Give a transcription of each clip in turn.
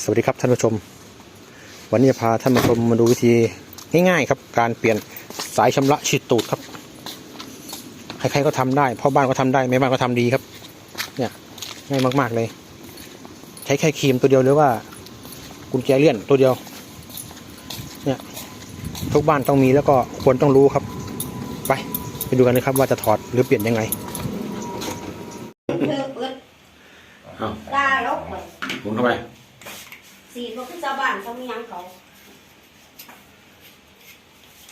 สวัสดีครับท่านผู้ชม วันนี้จะพาท่านผู้ชมมาดูวิธีง่ายๆครับ การเปลี่ยนสายชำระฉีดตูดครับใครๆก็ทำได้พ่อบ้านก็ทำได้แม่บ้านก็ทำดีครับ เนี่ยง่ายมากๆเลย ใช้แค่ครีมตัวเดียวหรือว่า กุญแจเลื่อนตัวเดียว เนี่ยทุกบ้านต้องมีแล้วก็ควรต้องรู้ครับ ไปไปดูกันเลยครับว่าจะถอดหรือเปลี่ยนยังไงเธอเปิดอ้าวตาลบไปหมุนเข้าไป สีมันคือชาวบ้านเขามีหยังเขา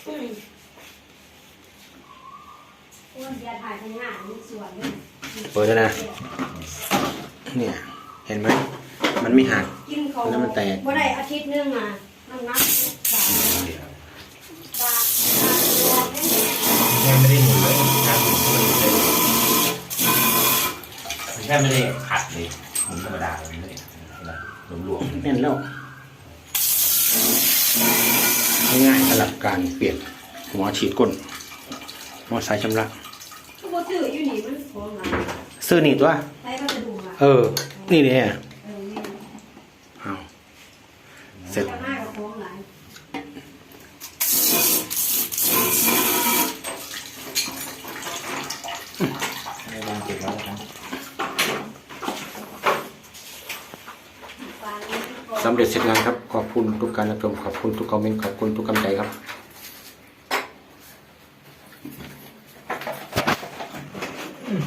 อืมอ้วนเดียถ่ายทางหน้ามีส่วนด้วยเปิดแล้วนะ เนี่ย เห็นไหม มันไม่หัก กินเขาแล้วมันแตก บ่ได้อาทิตย์หนึงอะมันนับสามตาตาเนี่ยยังไม่ได้หมุนเลยการหมุนมันเลยมันแค่ไม่ได้ขัดเลยหมุนธรรมดาเลยไม่ได้ หลวมแน่นแล้วง่ายๆสำหรับการเปลี่ยนหัวฉีดก้นหัวสายชำระก็บ่ซื้ออยู่นี่มันของหลายซื้อนี่ตัว ใช้วัสดุล่ะเออ นี่เนี่ยเออนี่เอาเสร็จข้างหน้าก็ของหลายในวางเก็บไว้แล้วกันปานนี้ สำเร็จเสร็จงานครับ ขอบคุณทุกการรับชมขอบคุณทุกคอมเมนต์ขอบคุณทุกกำลังใจครับอืม